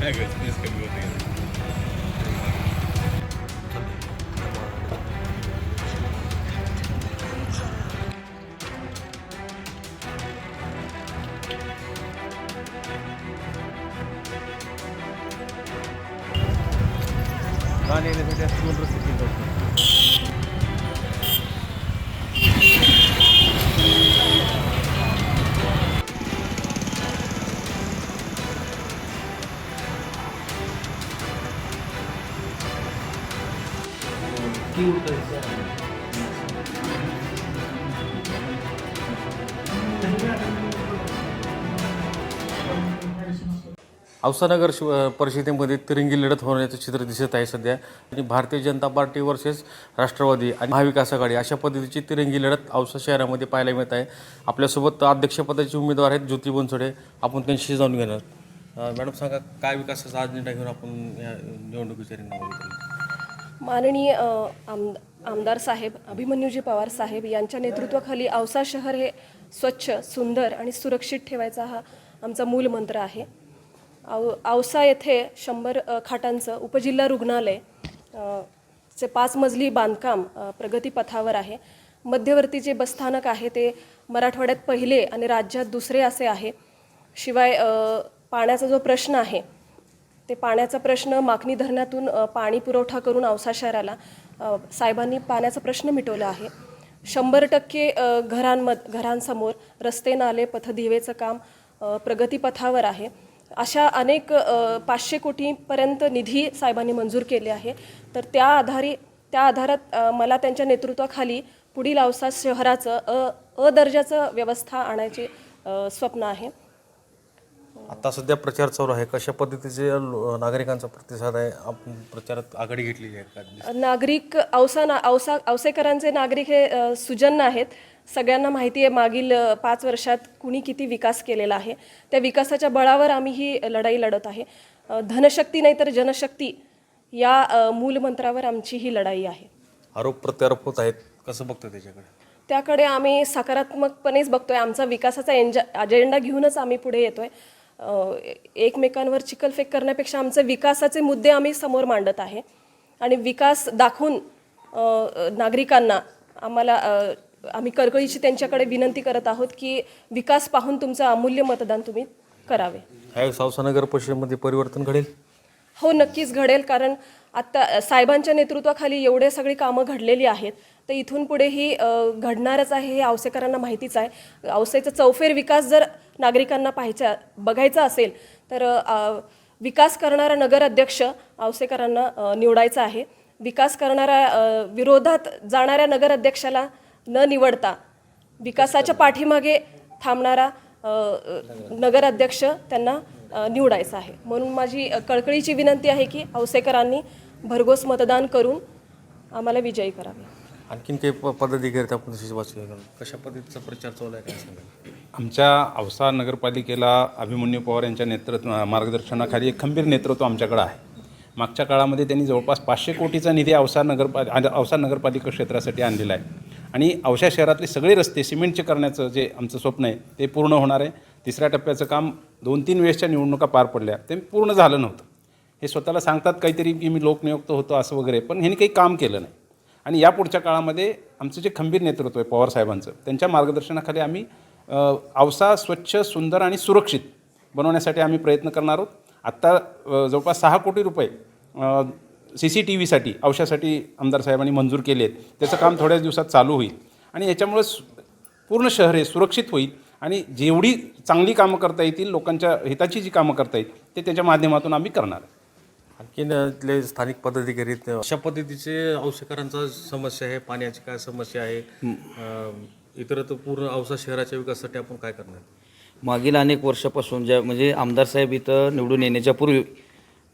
काय करायचं तेच कमी होते गाणे येण्यासाठी असे दोन रस्ते केले औसानगर शिव परिषदेमध्ये तिरंगी लढत होण्याचं चित्र दिसत आहे सध्या. आणि भारतीय जनता पार्टी वर्सेस राष्ट्रवादी आणि महाविकास आघाडी अशा पद्धतीची तिरंगी लढत औसा शहरामध्ये पाहायला मिळत आहे. आपल्यासोबत अध्यक्षपदाचे उमेदवार आहेत ज्योती बनसोडे. आपण त्यांच्याशी जाणून घेणार. मॅडम सांगा काय विकासाचा अजेंडा घेऊन आपण या निवडणुकीच्या रिंगणामध्ये माननीय आम आमदार साहेब अभिमन्यूजी पवार साहेब यांच्या नेतृत्वाखाली औसा शहर हे स्वच्छ सुंदर आणि सुरक्षित ठेवायचा हा आमचा मूल मंत्र आहे. औ औसा येथे शंभर खाटांचं उपजिल्हा रुग्णालय चे पाच मजली बांधकाम प्रगतीपथावर आहे. मध्यवर्ती जे बसस्थानक आहे ते मराठवाड्यात पहिले आणि राज्यात दुसरे असे आहे. शिवाय पाण्याचा जो प्रश्न आहे ते पाण्याचा प्रश्न माकणी धरणातून पाणी पुरवठा करून औसा शहराला साहेबांनी पाण्याचा प्रश्न मिटवला आहे. शंभर टक्के घरांमध घरांसमोर रस्ते नाले पथदिवेचं काम प्रगतीपथावर आहे. अशा अनेक पाचशे कोटीपर्यंत निधी साहेबांनी मंजूर केले आहे. तर त्या आधारे त्या आधारात मला त्यांच्या नेतृत्वाखाली पुढील औसा शहराचं अ अ दर्जाचं व्यवस्था आणायचे स्वप्न आहे. आता सध्या प्रचार चालू आहे. कशा पद्धतीचे लो- नागरिकांचा प्रतिसाद आहे? आपण प्रचारात आघाडी घेतलेली आहे का? नागरिक औसा ना औसा औसेकरांचे नागरिक हे अ, सुजन्य आहेत. सगळ्यांना माहिती आहे मागील अ, पाच वर्षात कुणी किती विकास केलेला आहे. त्या विकासाच्या बळावर आम्ही ही लढाई लढत आहे. अ, धनशक्ती नाही तर जनशक्ती या अ, मूलमंत्रावर आमची ही लढाई आहे. आरोप प्रत्यारोप होत आहेत. कसं बघतं त्याच्याकडे? त्याकडे आम्ही सकारात्मकपणेच बघतोय. आमचा विकासाचा एंजा अजेंडा घेऊनच आम्ही पुढे येतोय. एकमेकांवर चिखलफेक करण्यापेक्षा आमचे विकासाचे मुद्दे आम्ही समोर मांडत आहे. आणि विकास दाखवून नागरिकांना आम्हाला आम्ही कळकळीची त्यांच्याकडे विनंती करत आहोत की विकास पाहून तुमचं अमूल्य मतदान तुम्ही करावे. ह्या सावसानगर परिषदेमध्ये परिवर्तन घडेल? हो नक्कीच घडेल. कारण आत्ता साहेबांच्या नेतृत्वाखाली एवढे सगळी कामं घडलेली आहेत. तर इथून पुढेही अ, घडणारच आहे हे औसेकरांना माहितीच आहे. औसेचा चौफेर विकास जर नागरिकांना पाहायचं बघायचं असेल तर विकास करणारा नगराध्यक्ष औसेकरांना अ, निवडायचा आहे. विकास करणाऱ्या विरोधात जाणाऱ्या नगराध्यक्षाला न निवडता विकासाच्या पाठीमागे थांबणारा नगराध्यक्ष त्यांना निवडायचा आहे. म्हणून माझी कळकळीची विनंती आहे की औसेकरांनी भरघोस मतदान करून आम्हाला विजयी करावे. आणखीन काही पदाधिकारी आपण कशा पद्धतीचा प्रचार चालू आहे काय सांगाल? आमच्या औसा नगरपालिकेला अभिमन्यू पवार यांच्या नेतृत्व मार्गदर्शनाखाली एक खंबीर नेतृत्व आमच्याकडं आहे. मागच्या काळामध्ये त्यांनी जवळपास पाचशे कोटीचा निधी औसा नगरपाल आणि औसा नगरपालिका क्षेत्रासाठी आणलेला आहे. आणि औसा शहरातले सगळे रस्ते सिमेंटचे करण्याचं जे आमचं स्वप्न आहे ते पूर्ण होणार आहे. तिसऱ्या टप्प्याचं काम दोन तीन वेळेसच्या निवडणुका पार पडल्या. ते पूर्ण झालं नव्हतं. हे स्वतःला सांगतात काहीतरी की मी लोकनियुक्त होतो असं वगैरे पण ह्यांनी काही काम केलं नाही. आणि या पुढच्या काळामध्ये आमचं जे खंबीर नेतृत्व आहे पवार साहेबांचं त्यांच्या मार्गदर्शनाखाली आम्ही अ, औसा स्वच्छ सुंदर आणि सुरक्षित बनवण्यासाठी आम्ही प्रयत्न करणार आहोत. आत्ता जवळपास सहा कोटी रुपये सी सी टी व्हीसाठी औषधासाठी आमदार साहेबांनी मंजूर केले आहेत. त्याचं काम थोड्याच दिवसात चालू होईल. आणि याच्यामुळे पूर्ण शहर हे सुरक्षित होईल आणि जेवढी चांगली कामं करता येतील लोकांच्या हिताची जी कामं करता येईल ते त्याच्या माध्यमातून आम्ही करणार आणखीन इथले स्थानिक पदाधिकारी. अशा पद्धतीचे औषधकारांचा समस्या आहे पाण्याची काय समस्या आहे? इतरत्र इतर तर पूर्ण औसा शहराच्या विकासासाठी आपण काय करणार? मागील अनेक वर्षापासून ज्या म्हणजे आमदार साहेब इथं निवडून येण्याच्या पूर्वी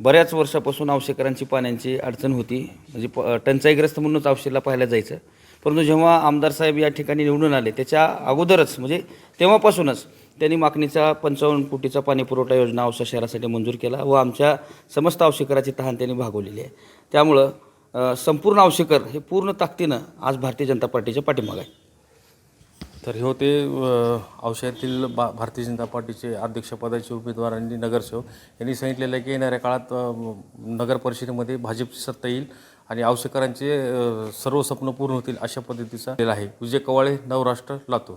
बऱ्याच वर्षापासून आवशेकरांची पाण्याची अडचण होती. म्हणजे प टंचाईग्रस्त म्हणूनच आवशेला पाहायला जायचं. परंतु जेव्हा आमदार साहेब या ठिकाणी निवडून आले त्याच्या अगोदरच म्हणजे तेव्हापासूनच त्यांनी मागणीचा पंचावन्न कोटीचा पाणी पुरवठा योजना औसा शहरासाठी मंजूर केला व आमच्या समस्त आवशेकराची तहान त्यांनी भागवलेली आहे. त्यामुळं संपूर्ण आवशेकर हे पूर्ण ताकदीनं आज भारतीय जनता पार्टीच्या पाठीमागं आहे. तर हे होते अ, औषधातील बा भारतीय जनता पार्टीचे अध्यक्षपदाचे उमेदवार आणि नगरसेवक. यांनी सांगितलेलं आहे की येणाऱ्या काळात नगर परिषदेमध्ये भाजपची सत्ता येईल आणि औषधकरांचे सर्व स्वप्न पूर्ण होतील अशा पद्धतीचा दिलेला आहे. विजय कवाळे नवराष्ट्र लातूर.